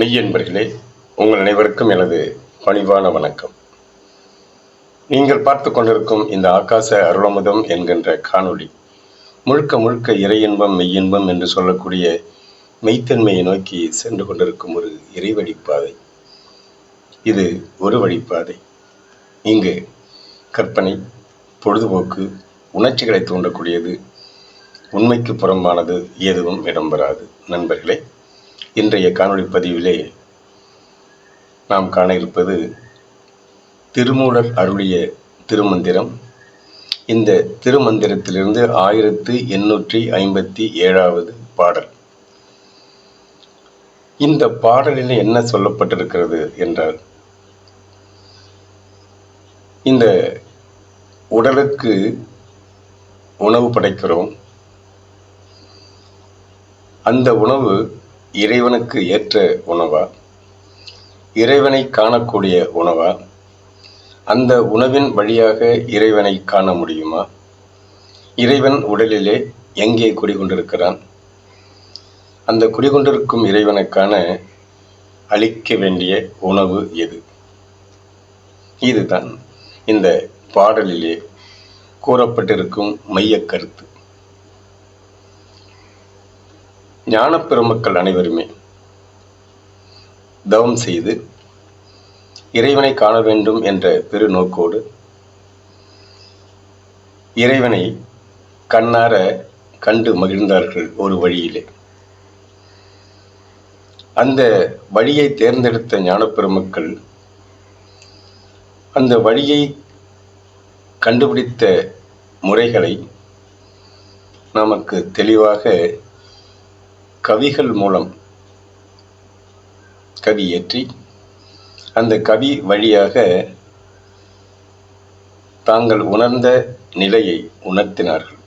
மெய்யன்பர்களே உங்கள் அனைவருக்கும் எனது பணிவான வணக்கம். நீங்கள் பார்த்து கொண்டிருக்கும் இந்த ஆகாச அருளமுதம் என்கின்ற காணொளி முழுக்க முழுக்க இறையின்பம் மெய்யின்பம் என்று சொல்லக்கூடிய மெய்த்தன்மையை நோக்கி சென்று கொண்டிருக்கும் ஒரு இறைவழிப்பாதை. இது ஒரு வழிப்பாதை. இங்கு கற்பனை பொழுதுபோக்கு உணர்ச்சிகளை தூண்டக்கூடியது உண்மைக்கு புறம்பானது எதுவும் இடம்பெறாது. நண்பர்களே இன்றைய காணொளி பதிவிலே நாம் காண இருப்பது திருமூலர் அருளிய திருமந்திரம். இந்த திருமந்திரத்திலிருந்து ஆயிரத்து எண்ணூற்றி ஐம்பத்தி ஏழாவது பாடல். இந்த பாடலில் என்ன சொல்லப்பட்டிருக்கிறது என்றால் இந்த உடலுக்கு உணவு படைக்கிறோம். அந்த உணவு இறைவனுக்கு ஏற்ற உணவா? இறைவனை காணக்கூடிய உணவா? அந்த உணவின் வழியாக இறைவனை காண முடியுமா? இறைவன் உடலிலே எங்கே குடிகொண்டிருக்கிறான்? அந்த குடிகொண்டிருக்கும் இறைவனுக்கான அளிக்க வேண்டிய உணவு எது? இதுதான் இந்த பாடலிலே கூறப்பட்டிருக்கும் மைய கருத்து. ஞானப்பெருமக்கள் அனைவருமே தவம் செய்து இறைவனை காண வேண்டும் என்ற பெரு நோக்கோடு இறைவனை கண்ணார கண்டு மகிழ்ந்தார்கள் ஒரு வழியிலே. அந்த வழியை தேர்ந்தெடுத்த ஞானப்பெருமக்கள் அந்த வழியை கண்டுபிடித்த முறைகளை நமக்கு தெளிவாக கவிகள் மூலம் கவி ஏற்றி அந்த கவி வழியாக தாங்கள் உணர்ந்த நிலையை உணர்த்தினார்கள்.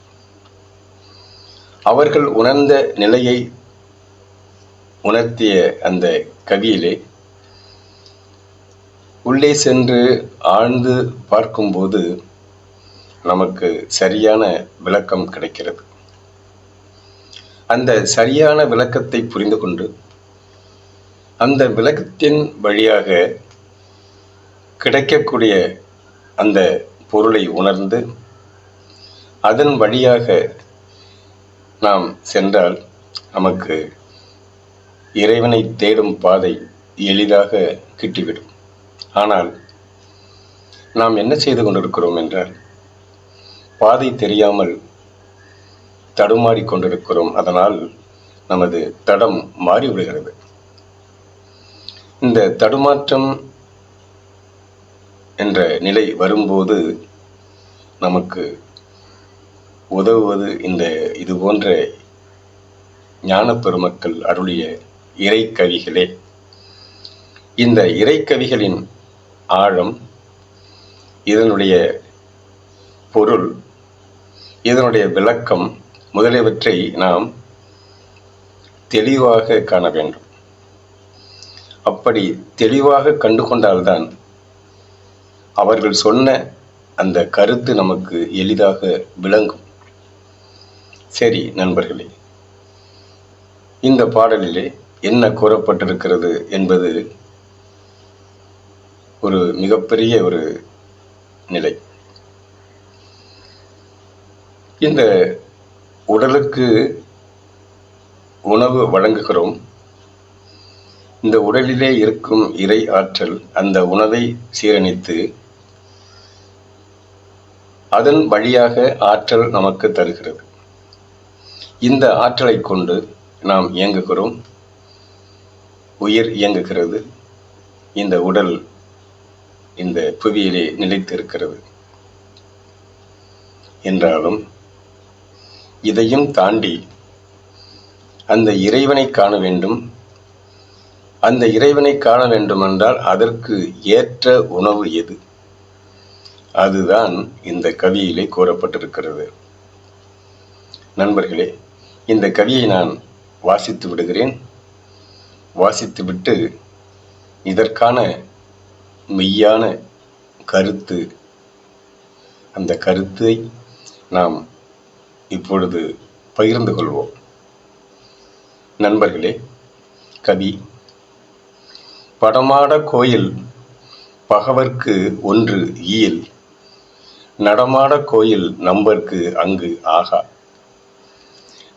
அவர்கள் உணர்ந்த நிலையை உணர்த்திய அந்த கவியிலே உள்ளே சென்று ஆழ்ந்து பார்க்கும்போது நமக்கு சரியான விளக்கம் கிடைக்கிறது. அந்த சரியான விளக்கத்தை புரிந்து கொண்டு அந்த விளக்கத்தின் வழியாக கிடைக்கக்கூடிய அந்த பொருளை உணர்ந்து அதன் வழியாக நாம் சென்றால் நமக்கு இறைவனை தேடும் பாதை எளிதாக கிட்டிவிடும். ஆனால் நாம் என்ன செய்து கொண்டிருக்கிறோம் என்றால் பாதை தெரியாமல் தடுமாறி கொண்டிருக்கிறோம் அதனால் நமது தடம் மாறிவிடுகிறது இந்த தடுமாற்றம் என்ற நிலை வரும்போது நமக்கு உதவுவது இந்த இது போன்ற ஞான பெருமக்கள் அருளிய இறைக்கவிகளே. இந்த இறைக்கவிகளின் ஆழம் இதனுடைய பொருள் இதனுடைய விளக்கம் முதலியவற்றை நாம் தெளிவாக காண வேண்டும். அப்படி தெளிவாக கண்டு கொண்டால்தான் அவர்கள் சொன்ன அந்த கருத்து நமக்கு எளிதாக விளங்கும். சரி நண்பர்களே இந்த பாடலிலே என்ன கூறப்பட்டிருக்கிறது என்பது ஒரு மிகப்பெரிய ஒரு நிலை. இந்த உடலுக்கு உணவு வழங்குகிறோம். இந்த உடலிலே இருக்கும் இறை ஆற்றல் அந்த உணவை சீரணித்து அதன் வழியாக ஆற்றல் நமக்கு தருகிறது. இந்த ஆற்றலை கொண்டு நாம் இயங்குகிறோம். உயிர் இயங்குகிறது. இந்த உடல் இந்த புவியிலே நிலைத்திருக்கிறது. என்றாலும் இதையும் தாண்டி அந்த இறைவனை காண வேண்டும். அந்த இறைவனை காண வேண்டுமென்றால் அதற்கு ஏற்ற உணவு எது? அதுதான் இந்த கவியிலே கூறப்பட்டிருக்கிறது. நண்பர்களே இந்த கவியை நான் வாசித்து விடுகிறேன். வாசித்துவிட்டு இதற்கான மெய்யான கருத்து. அந்த கருத்தை நாம் இப்பொழுது பகிர்ந்து கொள்வோம். நண்பர்களே கவி படமாட கோயில் பகவர்க்கு ஒன்று ஈயில் நடமாட கோயில் நம்பர்க்கு அங்கு ஆகா.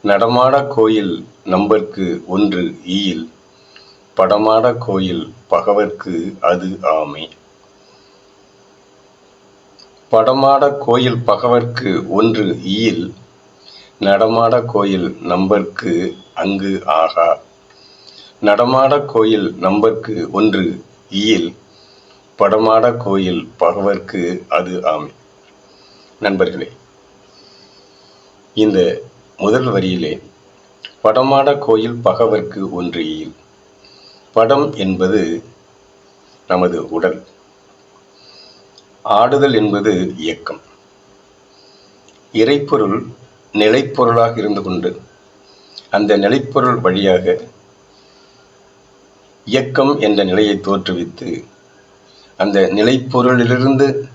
நடமாட கோயில் நம்பர்க்கு ஒன்று ஈயில் படமாட கோயில் பகவர்க்கு அது ஆமை. படமாட கோயில் பகவர்க்கு ஒன்று ஈயில் நடமாட கோயில் நம்பர்க்கு அங்கு ஆகா. நடமாட கோயில் நம்பர்க்கு ஒன்று ஈயில். படமாட கோயில் பகவர்க்கு அது ஆமை. நண்பர்களே இந்த முதல் வரியிலே படமாட கோயில் பகவர்க்கு ஒன்று ஈயில். படம் என்பது நமது உடல். ஆடுதல் என்பது இயக்கம். இறைப்பொருள் நிலைப்பொருளாக இருந்து கொண்டு அந்த நிலைப்பொருள் வழியாக இயக்கம் என்ற நிலையை தோற்றுவித்து அந்த நிலைப்பொருளிலிருந்து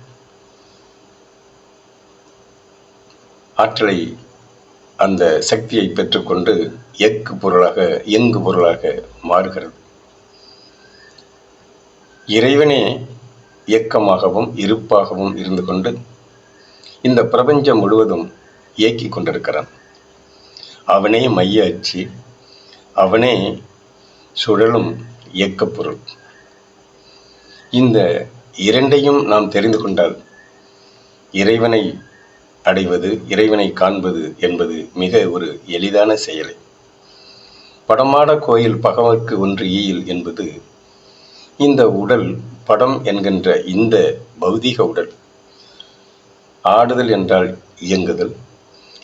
ஆற்றலை அந்த சக்தியை பெற்றுக்கொண்டு எக்கு பொருளாக இயங்கு பொருளாக மாறுகிறது. இறைவனே இயக்கமாகவும் இருப்பாகவும் இருந்து கொண்டு இந்த பிரபஞ்சம் முழுவதும் இயக்கிக் கொண்டிருக்கிறான். அவனே மைய அச்சு. அவனே சுழலும் இயக்கப்பொருள் இந்த இரண்டையும் நாம் தெரிந்து கொண்டால் இறைவனை அடைவது இறைவனை காண்பது என்பது மிக ஒரு எளிதான செயலை. படமாட கோயில் பகவர்க்கு ஒன்று ஈயில் என்பது இந்த உடல் படம் என்கின்ற இந்த பௌதீக உடல். ஆடுதல் என்றால் இயங்குதல்.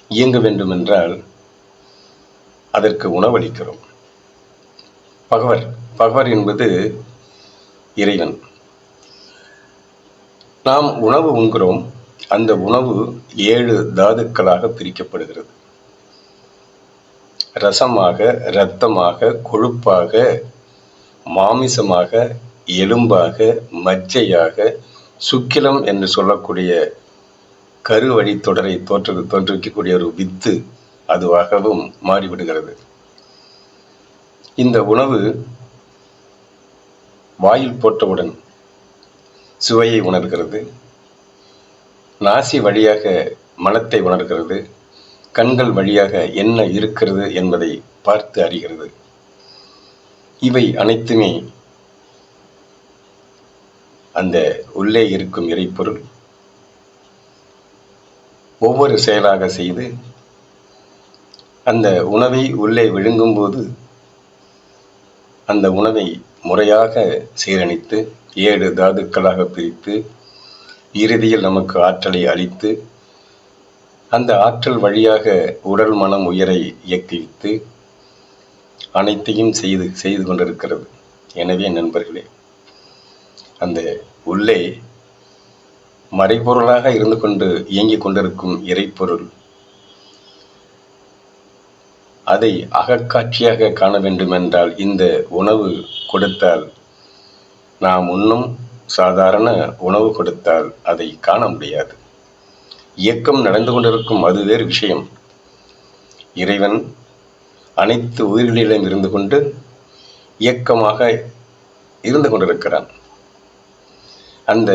இயங்க வேண்டும் என்றால் அதற்கு உணவளிக்கிறோம். பகவர் பகவர் என்பது இறைவன். நாம் உணவு உண்கிறோம். அந்த உணவு ஏழு தாதுக்களாக பிரிக்கப்படுகிறது. ரசமாக இரத்தமாக கொழுப்பாக மாமிசமாக எலும்பாக மஜ்ஜையாக சுக்கிலம் என்று சொல்லக்கூடிய கரு வழித்தொடரை தோற்று தோற்றுவிக்கக்கூடிய ஒரு வித்து அதுவாகவும் மாறிவிடுகிறது. இந்த உணவு வாயில் போட்டவுடன் சுவையை உணர்கிறது. நாசி வழியாக மனத்தை உணர்கிறது. கண்கள் வழியாக என்ன இருக்கிறது என்பதை பார்த்து அறிகிறது. இவை அனைத்துமே அந்த உள்ளே இருக்கும் இறைப்பொருள். ஒவ்வொரு செயலாக செய்து அந்த உணவை உள்ளே விழுங்கும்போது அந்த உணவை முறையாக சீரணித்து ஏழு தாதுக்களாக பிரித்து இறுதியில் நமக்கு ஆற்றலை அளித்து அந்த ஆற்றல் வழியாக உடல் மனம் உயிரை இயக்கிவித்து அனைத்தையும் செய்து செய்து கொண்டிருக்கிறது. எனவே நண்பர்களே அந்த உள்ளே மறைபொருளாக இருந்து கொண்டு இயங்கிக் கொண்டிருக்கும் இறைப்பொருள். அதை அகக்காட்சியாக காண வேண்டுமென்றால் இந்த உணவு கொடுத்தால் நாம் உண்ணும் சாதாரண உணவு கொடுத்தால் அதை காண முடியாது. இயக்கம் நடந்து கொண்டிருக்கும் அது வேறு விஷயம். இறைவன் அனைத்து உயிர்களிடம் இருந்து கொண்டு இயக்கமாக இருந்து கொண்டிருக்கிறான். அந்த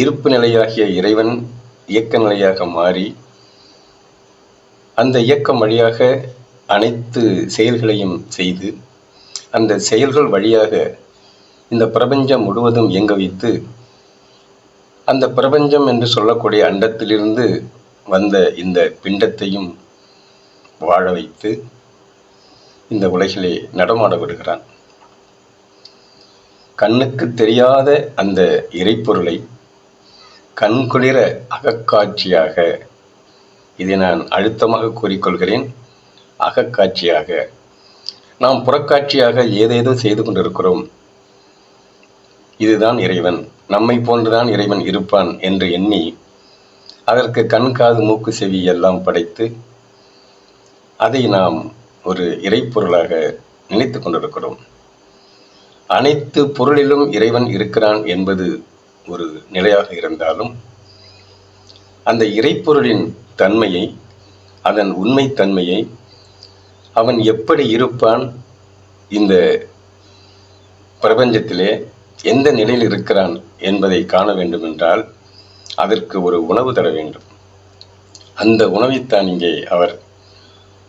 இருப்பு நிலையாகிய இறைவன் இயக்க நிலையாக மாறி அந்த இயக்கம் வழியாக அனைத்து செயல்களையும் செய்து அந்த செயல்கள் வழியாக இந்த பிரபஞ்சம் முழுவதும் இயங்க வைத்து அந்த பிரபஞ்சம் என்று சொல்லக்கூடிய அண்டத்திலிருந்து வந்த இந்த பிண்டத்தையும் வாழ வைத்து இந்த உலகிலே நடமாட விடுகிறான். கண்ணுக்கு தெரியாத அந்த இறைப்பொருளை கண்குளிர அகக்காட்சியாக. இதை நான் அழுத்தமாக கூறிக்கொள்கிறேன். அகக்காட்சியாக. நாம் புறக்காட்சியாக ஏதேதோ செய்து கொண்டிருக்கிறோம். இதுதான் இறைவன். நம்மை போன்றுதான் இறைவன் இருப்பான் என்று எண்ணி அதற்கு கண் காது மூக்கு செவி எல்லாம் படைத்து அதை நாம் ஒரு இறைப்பொருளாக நினைத்து கொண்டிருக்கிறோம். அனைத்து பொருளிலும் இறைவன் இருக்கிறான் என்பது ஒரு நிலையாக இருந்தாலும் அந்த இறைப்பொருளின் தன்மையை அதன் உண்மைத்தன்மையை அவன் எப்படி இருப்பான் இந்த பிரபஞ்சத்திலே எந்த நிலையில் இருக்கிறான் என்பதை காண வேண்டுமென்றால் அதற்கு ஒரு உணவு தர வேண்டும். அந்த உணவைத்தான் இங்கே அவர்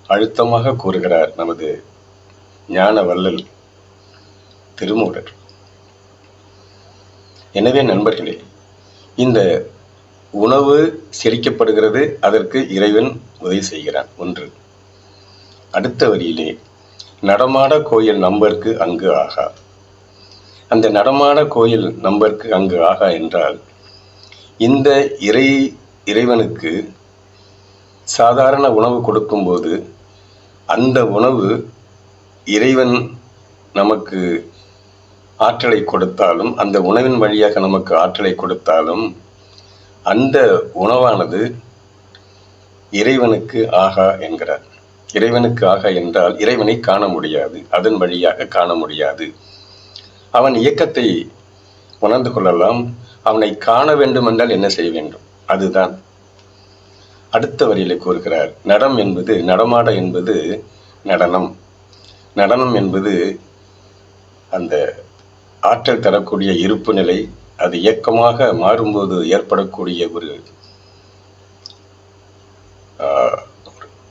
அழுத்தமாக கூறுகிறார் நமது ஞான வள்ளல் திருமூலர். எனவே நண்பர்களே இந்த உணவு செரிக்கப்படுகிறது அதற்கு இறைவன் உதவி செய்கிறான். ஒன்று அடுத்த வரியிலே நடமாட கோயில் நம்பருக்கு அங்கு ஆகா. அந்த நடமாட கோயில் நம்பருக்கு அங்கு ஆகா என்றால் இந்த இறை இறைவனுக்கு சாதாரண உணவு கொடுக்கும்போது அந்த உணவு இறைவன் நமக்கு ஆற்றலை கொடுத்தாலும் அந்த உணவின் வழியாக நமக்கு ஆற்றலை கொடுத்தாலும் அந்த உணவானது இறைவனுக்கு ஆகா என்கிறார். இறைவனுக்கு ஆகா என்றால் இறைவனை காண முடியாது அதன் வழியாக காண முடியாது. அவன் இயக்கத்தை உணர்ந்து கொள்ளலாம். அவனை காண வேண்டும் என்றால் என்ன செய்ய வேண்டும்? அதுதான். அடுத்த வரியில கூறுகிறார் நடம் என்பது நடமாட என்பது நடனம். நடனம் என்பது அந்த ஆற்றல் தரக்கூடிய இருப்பு நிலை அது இயக்கமாக மாறும்போது ஏற்படக்கூடிய ஒரு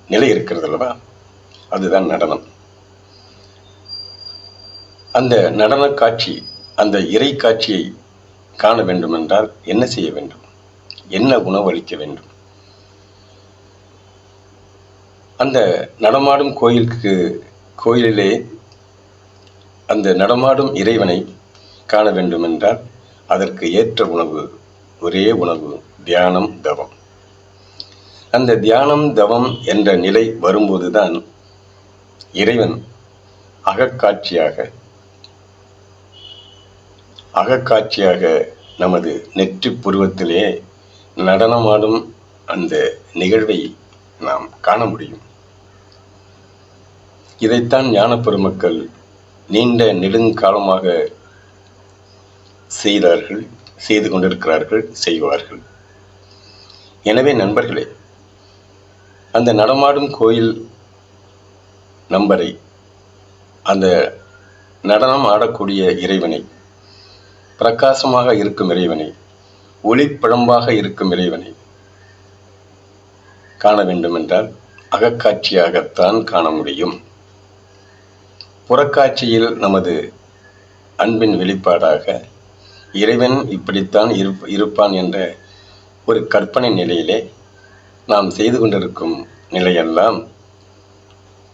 நிலை இருக்கிறது அல்லவா? அதுதான் நடனம். அந்த நடன காட்சி அந்த இறை காட்சியை காண வேண்டுமென்றால் என்ன செய்ய வேண்டும்? என்ன உணவளிக்க வேண்டும்? அந்த நடமாடும் கோயிலுக்கு கோயிலிலே அந்த நடமாடும் இறைவனை காண வேண்டுமென்றால் அதற்கு ஏற்ற உணவு ஒரே உணவு தியானம் தவம். அந்த தியானம் தவம் என்ற நிலை வரும்போதுதான் இறைவன் அகக்காட்சியாக அகக்காட்சியாக நமது நெற்றி புருவத்திலே நடனமாடும் அந்த நிகழ்வை நாம் காண முடியும். இதைத்தான் ஞான பெருமக்கள் நீண்ட நெடுங்காலமாக செய்தார்கள் செய்து கொண்டிருக்கிறார்கள் செய்வார்கள். எனவே நண்பர்களே அந்த நடமாடும் கோயில் நம்பரை அந்த நடனம் ஆடக்கூடிய இறைவனை பிரகாசமாக இருக்கும் இறைவனை ஒளிப்பிழம்பாக இருக்கும் இறைவனை காண வேண்டுமென்றால் அகக்காட்சியாகத்தான் காண முடியும். புறக்காட்சியில் நமது அன்பின் வெளிப்பாடாக இறைவன் இப்படித்தான் இருப்- இருப்பான் என்ற ஒரு கற்பனை நிலையிலே நாம் செய்து கொண்டிருக்கும் நிலையெல்லாம்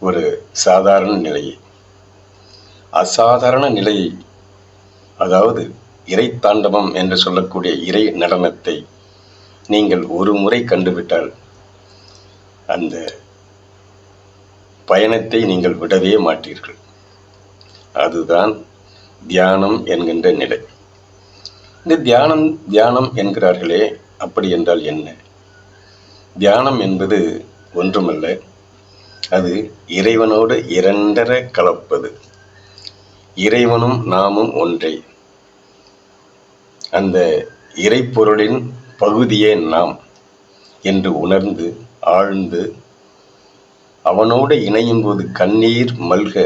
ஒரு சாதாரண நிலையே. அசாதாரண நிலையை அதாவது இறை தாண்டவம் என்று சொல்லக்கூடிய இறை நடனத்தை நீங்கள் ஒரு முறை கண்டுவிட்டால் அந்த பயணத்தை நீங்கள் விடவே மாட்டீர்கள். அதுதான் தியானம் என்கின்ற நிலை. இந்த தியானம் தியானம் என்கிறார்களே அப்படி என்றால் என்ன? தியானம் என்பது ஒன்றுமல்ல அது இறைவனோடு இரண்டர கலப்பது. இறைவனும் நாமும் ஒன்றே. அந்த இறைப்பொருளின் பகுதியே நாம் என்று உணர்ந்து ஆழ்ந்து அவனோடு இணையும் போது கண்ணீர் மல்க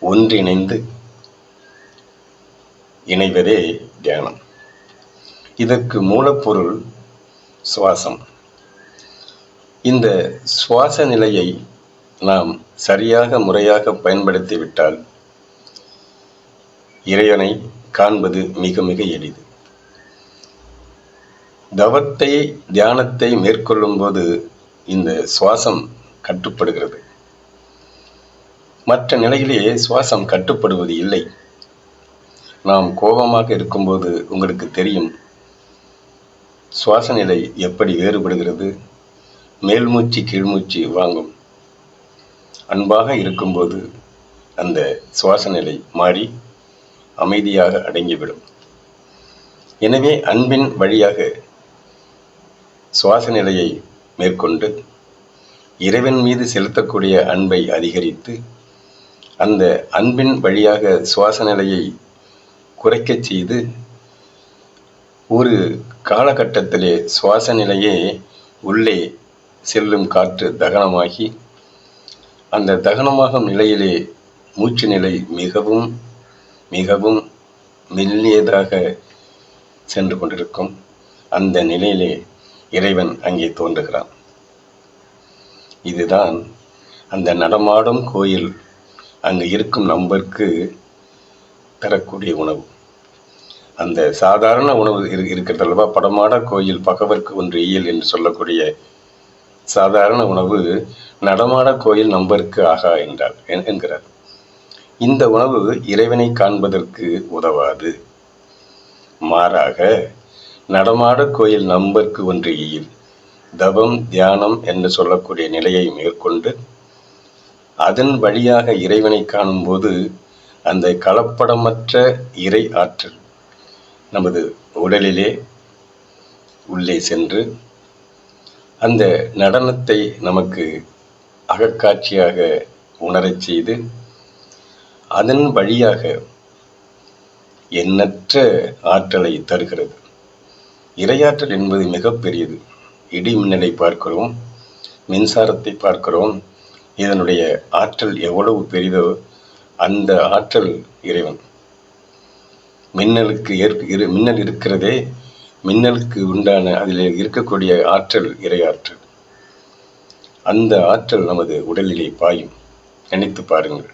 ஒன்றிணைந்து இணைவதே தியானம். இதற்கு மூலப்பொருள் சுவாசம். இந்த சுவாச நிலையை நாம் சரியாக முறையாக பயன்படுத்திவிட்டால் இறைவனை காண்பது மிக மிக எளிது. தவத்தை தியானத்தை மேற்கொள்ளும் போது இந்த சுவாசம் கட்டுப்படுகிறது. மற்ற நிலையிலேயே சுவாசம் கட்டுப்படுவது இல்லை. நாம் கோபமாக இருக்கும்போது உங்களுக்கு தெரியும் சுவாச நிலை எப்படி வேறுபடுகிறது? மேல்மூச்சு கீழ்மூச்சு வாங்கும். அன்பாக இருக்கும்போது அந்த சுவாச நிலை மாறி அமைதியாக அடங்கிவிடும். எனவே அன்பின் வழியாக சுவாச நிலையை மேற்கொண்டு இறைவன் மீது செலுத்தக்கூடிய அன்பை அதிகரித்து அந்த அன்பின் வழியாக சுவாச நிலையை குறைக்கச் செய்து ஒரு காலகட்டத்திலே சுவாச நிலையே உள்ளே செல்லும் காற்று தகனமாகி அந்த தகனமாகும் நிலையிலே மூச்சு நிலை மிகவும் மிகவும் மெல்லியதாக சென்று கொண்டிருக்கும். அந்த நிலையிலே இறைவன் அங்கே தோன்றுகிறான். இதுதான் அந்த நடமாடும் கோயில் அங்கு இருக்கும் நம்பருக்கு தரக்கூடிய உணவு. அந்த சாதாரண உணவு இரு இருக்கிறது அல்லவா? படமாட கோயில் பகவர்க்கு ஒன்று இயல் என்று சொல்லக்கூடிய சாதாரண உணவு நடமாட கோயில் நம்பருக்கு ஆகா என்றார் என்கிறார். இந்த உணவு இறைவனை காண்பதற்கு உதவாது. மாறாக நடமாட கோயில் நம்பருக்கு ஒன்று இயல் தவம் தியானம் என்று சொல்லக்கூடிய நிலையை மேற்கொண்டு அதன் வழியாக இறைவனை காணும்போது அந்த கலப்படமற்ற இறை ஆற்றல் நமது உடலிலே உள்ளே சென்று அந்த நடனத்தை நமக்கு அகக்காட்சியாக உணரச் செய்து அதன் வழியாக எண்ணற்ற ஆற்றலை தருகிறது. இரையாற்றல் என்பது மிகப்பெரியது இடி மின்னலை பார்க்கிறோம் மின்சாரத்தை பார்க்கிறோம் இதனுடைய ஆற்றல் எவ்வளவு பெரிதோ அந்த ஆற்றல் இறைவன். மின்னலுக்கு ஏற்க இரு மின்னல் இருக்கிறதே மின்னலுக்கு உண்டான அதில் இருக்கக்கூடிய ஆற்றல் இறையாற்றல் அந்த ஆற்றல் நமது உடலிலே பாயும். நினைத்து பாருங்கள்.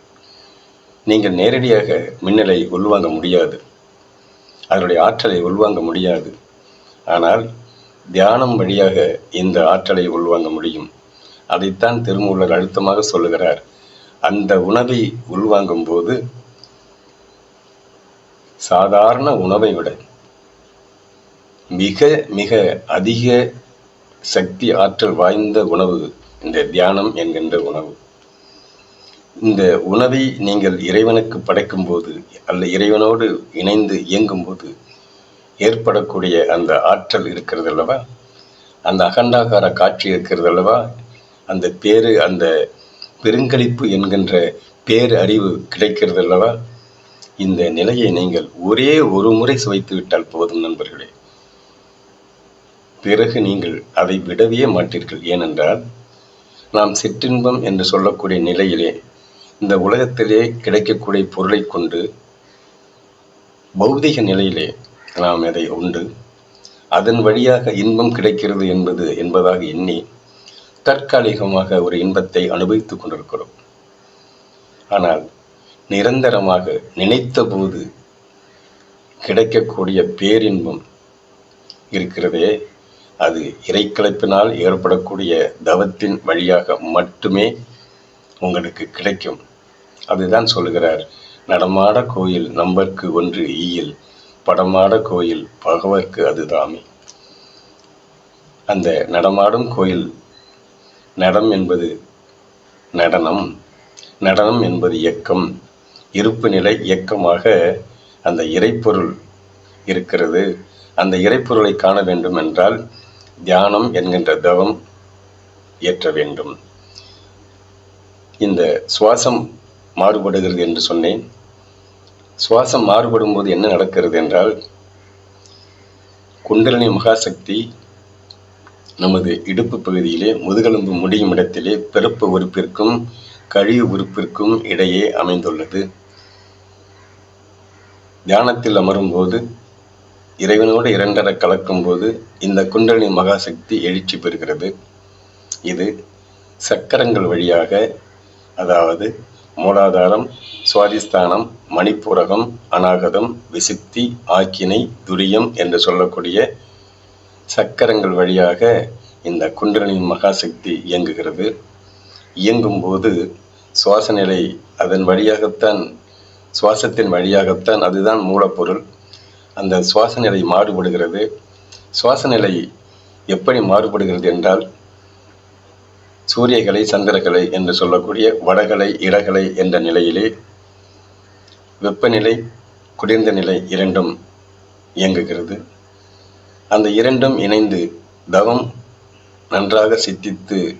நீங்கள் நேரடியாக மின்னலை உள்வாங்க முடியாது. அதனுடைய ஆற்றலை உள்வாங்க முடியாது. ஆனால் தியானம் வழியாக இந்த ஆற்றலை உள்வாங்க முடியும். அதைத்தான் திருமூலர் அழுத்தமாக சொல்லுகிறார். அந்த உணவை உள்வாங்கும் போது சாதாரண உணவை விட மிக மிக அதிக சக்தி ஆற்றல் வாய்ந்த உணவு இந்த தியானம் என்கின்ற உணவு. இந்த உணவை நீங்கள் இறைவனுக்கு படைக்கும் போது அல்ல இறைவனோடு இணைந்து இயங்கும் போது ஏற்படக்கூடிய அந்த ஆற்றல் இருக்கிறது அல்லவா? அந்த அகண்டாகார காட்சி இருக்கிறது அல்லவா? அந்த பேரு அந்த பெருங்களிப்பு என்கின்ற பேரறிவு அறிவு கிடைக்கிறது அல்லவா? இந்த நிலையை நீங்கள் ஒரே ஒரு முறை சுவைத்து விட்டால் போதும் நண்பர்களே. பிறகு நீங்கள் அதை விடவே மாட்டீர்கள். ஏனென்றால் நாம் சிற்றின்பம் என்று சொல்லக்கூடிய நிலையிலே இந்த உலகத்திலே கிடைக்கக்கூடிய பொருளை கொண்டு பௌதிக நிலையிலே நாம் அதை உண்டு அதன் வழியாக இன்பம் கிடைக்கிறது என்பது என்பதாக எண்ணி தற்காலிகமாக ஒரு இன்பத்தை அனுபவித்துக் கொண்டிருக்கிறோம். ஆனால் நிரந்தரமாக நினைத்த போது கிடைக்கக்கூடிய பேரின்பம் இருக்கிறதே அது இறைக்கலைப்பினால் ஏற்படக்கூடிய தவத்தின் வழியாக மட்டுமே உங்களுக்கு கிடைக்கும். அதுதான் சொல்லுகிறார் நடமாட கோயில் நம்பர்க்கு ஒன்று ஈயில் படமாட கோயில் பகவர்க்கு அதுதாமே அந்த நடமாடும் கோயில் நடம் என்பது நடனம். நடனம் என்பது இயக்கம். இருப்பு நிலை இயக்கமாக அந்த இறைப்பொருள் இருக்கிறது. அந்த இறைப்பொருளை காண வேண்டும் என்றால் தியானம் என்கின்ற தவம் ஏற்ற வேண்டும். இந்த சுவாசம் மாறுபடுகிறது என்று சொன்னேன். சுவாசம் மாறுபடும் போது என்ன நடக்கிறது என்றால் குண்டலினி மகாசக்தி நமது இடுப்பு பகுதியிலே முதுகெலும்பு முடியும் இடத்திலே பிறப்பு உறுப்பிற்கும் கழிவு உறுப்பிற்கும் இடையே அமைந்துள்ளது. தியானத்தில் அமரும்போது இறைவனோடு இரண்டர கலக்கும் போது இந்த குண்டலினி மகாசக்தி எழுச்சி பெறுகிறது. இது சக்கரங்கள் வழியாக அதாவது மூலாதாரம் சுவாதிஸ்தானம் மணிப்பூரகம் அநாகதம் விசுக்தி ஆக்கினை துரியம் என்று சொல்லக்கூடிய சக்கரங்கள் வழியாக இந்த குண்டலினி மகாசக்தி இயங்குகிறது. இயங்கும்போது சுவாச நிலை அதன் வழியாகத்தான் சுவாசத்தின் வழியாகத்தான் அதுதான் மூலப்பொருள். அந்த சுவாச நிலை மாறுபடுகிறது. சுவாச நிலை எப்படி மாறுபடுகிறது என்றால் சூரியகலை சந்திரகலை என்று சொல்லக்கூடிய வடகலை இடகலை என்ற நிலையிலே வெப்பநிலை குளிர்ந்த நிலை இரண்டும் இயங்குகிறது. அந்த இரண்டும் இணைந்து தவம் நன்றாக சித்தித்து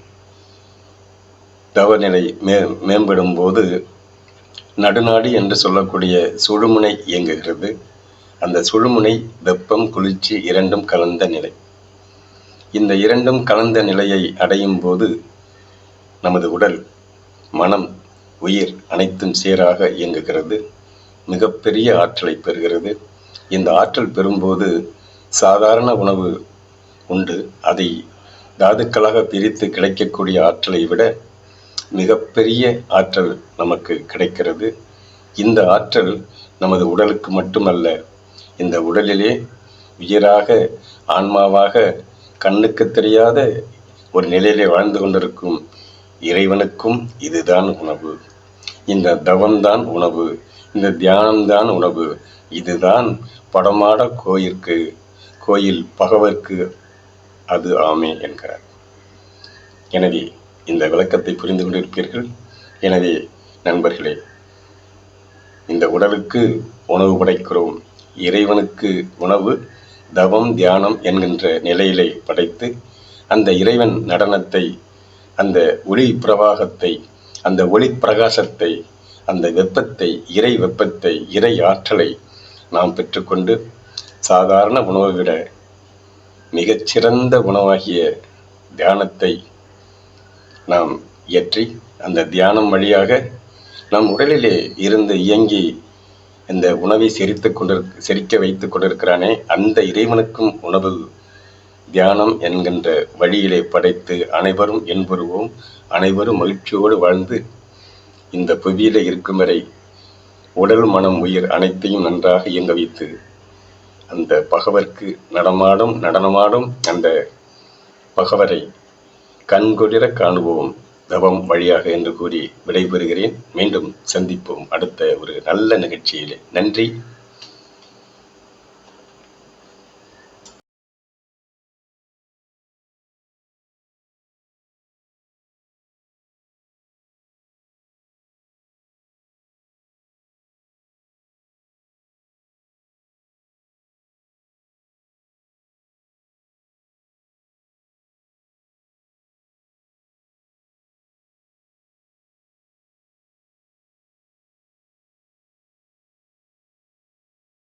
தவநிலை மே மேம்படும் போது நடுநாடு என்று சொல்லக்கூடிய சுழுமுனை இயங்குகிறது. அந்த சுழுமுனை வெப்பம் குளிர்ச்சி இரண்டும் கலந்த நிலை. இந்த இரண்டும் கலந்த நிலையை அடையும் போது நமது உடல் மனம் உயிர் அனைத்தும் சீராக இயங்குகிறது. மிகப்பெரிய ஆற்றலை பெறுகிறது. இந்த ஆற்றல் பெறும்போது சாதாரண உணவு உண்டு. அதை தாதுக்களாக பிரித்து கிடைக்கக்கூடிய ஆற்றலை விட மிகப்பெரிய ஆற்றல் நமக்கு கிடைக்கிறது. இந்த ஆற்றல் நமது உடலுக்கு மட்டுமல்ல இந்த உடலிலே உயிராக ஆன்மாவாக கண்ணுக்கு தெரியாத ஒரு நிலையிலே வாழ்ந்து கொண்டிருக்கும் இறைவனுக்கும் இதுதான் உணவு. இந்த தவம்தான் உணவு இந்த தியானம்தான் உணவு இதுதான் படமாட கோயிற்கு கோயில் பகவர்க்கு அது ஆமே என்கிறார். எனவே இந்த விளக்கத்தை புரிந்து கொண்டிருப்பீர்கள். எனவே நண்பர்களே இந்த உடலுக்கு உணவு படைக்கிறோம். இறைவனுக்கு உணவு தவம் தியானம் என்கின்ற நிலையிலே படைத்து அந்த இறைவன் நடனத்தை அந்த ஒளி பிரவாகத்தை அந்த ஒளி பிரகாசத்தை அந்த வெப்பத்தை இறை வெப்பத்தை இறை ஆற்றலை நாம் பெற்றுக்கொண்டு சாதாரண உணவை விட மிகச்சிறந்த உணவாகிய தியானத்தை நாம் இயற்றி அந்த தியானம் வழியாக நம் உடலிலே இருந்து இயங்கி இந்த உணவை செரித்து கொண்டிரு செரிக்க வைத்து கொண்டிருக்கிறானே அந்த இறைவனுக்கும் உணவு தியானம் என்கின்ற வழியிலே படைத்து அனைவரும் என்புருவோம் அனைவரும் மகிழ்ச்சியோடு வாழ்ந்து இந்த புவியில இருக்கும் வரை உடல் மனம் உயிர் அனைத்தையும் நன்றாக இயங்க வைத்து அந்த பகவர்க்கு நடமாடும் நடனமாடும் அந்த பகவரை கண்குளிர காணுவோம். தவம் வழியாக என்று கூறி விடைபெறுகிறேன். மீண்டும் சந்திப்போம். அடுத்த ஒரு நல்ல நிகழ்ச்சியிலே. நன்றி.